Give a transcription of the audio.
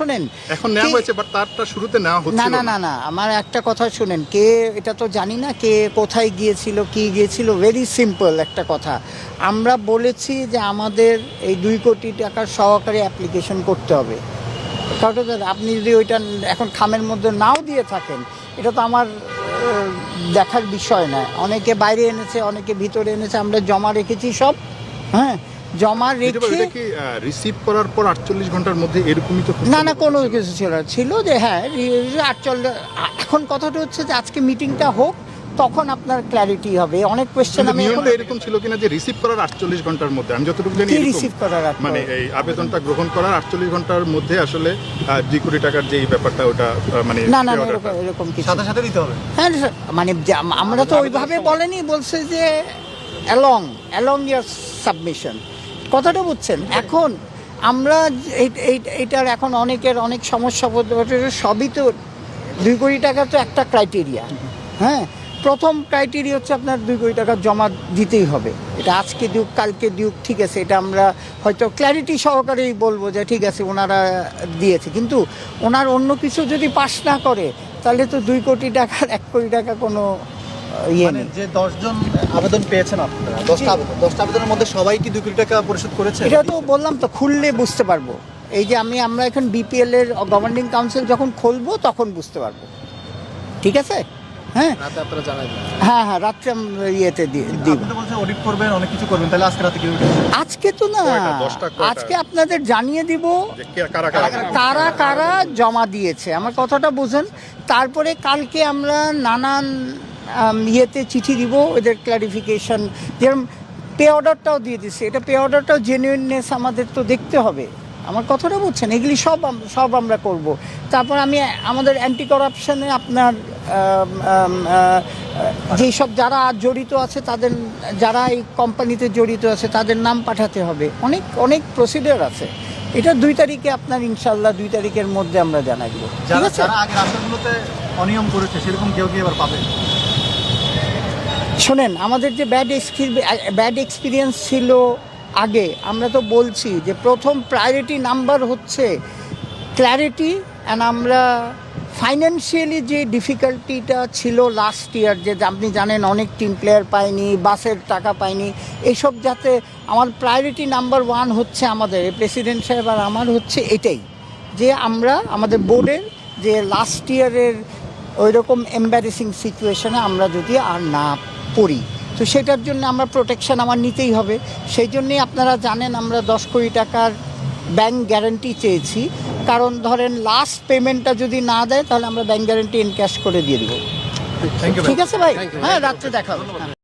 শোনেন এখন নেওয়া হয়েছে বাট তারটা শুরুতে নেওয়া না হচ্ছিল না না। না আমার একটা কথা শুনেন কে এটা তো জানি না কে কোথায় গিয়েছিল কি গিয়েছিল ভেরি সিম্পল একটা কথা। আমরা বলেছি যে আমাদের এই দুই কোটি টাকার সহকারে অ্যাপ্লিকেশন করতে হবে। কারণ আপনি যদি ওইটা এখন খামের মধ্যে নাও দিয়ে থাকেন এটা তো আমার দেখার বিষয় না। অনেকে বাইরে এনেছে অনেকে ভিতরে এনেছে আমরা জমা রেখেছি সব হ্যাঁ? জমা রেখে কি রিসিভ করার পর আটচল্লিশ ঘণ্টার মধ্যে এরকমই তো না না কোনো কিছু ছিল না। ছিল যে হ্যাঁ আটচল্লিশ এখন কথাটা হচ্ছে যে আজকে মিটিংটা হোক তখন আপনার ক্ল্যারিটি হবে। অনেক কোয়েশ্চেন আমি নিয়মটা এরকম ছিল কিনা যে রিসিভ করার আটচল্লিশ ঘণ্টার মধ্যে। আমি যতটুকু জানি রিসিভ করার মানে এই আবেদনটা গ্রহণ করার আটচল্লিশ ঘণ্টার মধ্যে আসলে দুই কোটি টাকার যে ব্যাপারটা ওটা মানে না না এরকম কিছু সাথে সাথে দিতে হবে। হ্যাঁ মানে আমরা তো ওইভাবে বলেনি বলছে যে অ্যালং অ্যালং ইয়ার সাবমিশন কথাটা বুঝছেন? এখন আমরা এইটার এখন অনেকের অনেক সমস্যা সবই তো দুই কোটি টাকা তো একটা ক্রাইটেরিয়া হ্যাঁ? প্রথম ক্রাইটেরিয়া হচ্ছে আপনার দুই কোটি টাকা জমা দিতেই হবে। এটা আজকে দিউক, কালকে দিউক, ঠিক আছে, এটা আমরা হয়তো ক্ল্যারিটি সহকারেই বলব যে ঠিক আছে, ওনারা দিয়েছে। কিন্তু ওনার অন্য কিছু যদি পাস না করে, তাহলে তো দুই কোটি টাকার, এক কোটি টাকা কোনো মানে নেই যে দশজন আবেদন পেয়েছেন আপনারা দশটা আবেদন দশটা আবেদনের মধ্যে সবাই কি দুই কোটি টাকা পরিশোধ করেছে? এটা তো বললাম তো খুললে বুঝতে পারব। এই যে আমি আমরা এখন বিপিএল এর গভর্নিং কাউন্সিল যখন খুলবো তখন বুঝতে পারব। ঠিক আছে? হ্যাঁ? রাতে আপনারা জানাবেন হ্যাঁ হ্যাঁ রাত্রে ইয়েতে দিব। অডিট করবেন অনেক কিছু করবেন তাহলে আজকে রাতে কি আজকে তো না? আজকে আপনাদের জানিয়ে দিব কারা? কারা কারা কারা জমা দিয়েছে। আমার কথাটা বুঝেন। তারপরে কালকে আমরা নানান ইয়েতে চিঠি দিব ওদের ক্লারিফিকেশন যেরকম পে অর্ডারটাও দিয়ে দিচ্ছে এটা পে অর্ডারটাও জেনুইননেস আমাদের তো দেখতে হবে। আমার কথাটা বুঝছেন এগুলি সব সব আমরা করব। তারপর আমি আমাদের অ্যান্টি করাপশনে আপনার আহ, যেসব যারা জড়িত আছে তাদের যারা এই কোম্পানিতে জড়িত আছে তাদের নাম পাঠাতে হবে। অনেক অনেক প্রসিডিওর আছে। এটা দুই তারিখে আপনার ইনশাল্লাহ দুই তারিখের মধ্যে আমরা জানাই দিব। ঠিক যারা আছে? অনিয়ম করেছে সেরকম কেউ কি এবার পাবে? শোনেন, আমাদের যে ব্যাড ব্যাড এক্সপিরিয়েন্স ছিল আগে, আমরা তো বলছি যে প্রথম প্রায়োরিটি নাম্বার হচ্ছে ক্ল্যারিটি অ্যান্ড আমরা ফাইন্যান্সিয়ালি যে ডিফিকাল্টিটা ছিল লাস্ট ইয়ার যে আপনি জানেন অনেক টিম প্লেয়ার পায়নি বাসের টাকা পায়নি এসব যাতে আমার প্রায়োরিটি নাম্বার ওয়ান হচ্ছে আমাদের প্রেসিডেন্ট সাহেব আর আমার হচ্ছে এটাই, যে আমরা আমাদের বোর্ডের যে লাস্ট ইয়ারের ওই রকম এম্বারেসিং সিচুয়েশনে আমরা যদি আর না পড়ি তো সেটার জন্য আমরা প্রোটেকশান আমার নিতেই হবে। সেই জন্যই আপনারা জানেন আমরা দশ কোটি টাকার ব্যাংক গ্যারান্টি চেয়েছি। কারণ ধরেন লাস্ট পেমেন্টটা যদি না দেয় তাহলে আমরা ব্যাংক গ্যারান্টি ইনক্যাশ করে দিয়ে দেবো। ঠিক আছে ভাই? হ্যাঁ রাত্রে দেখা হবে।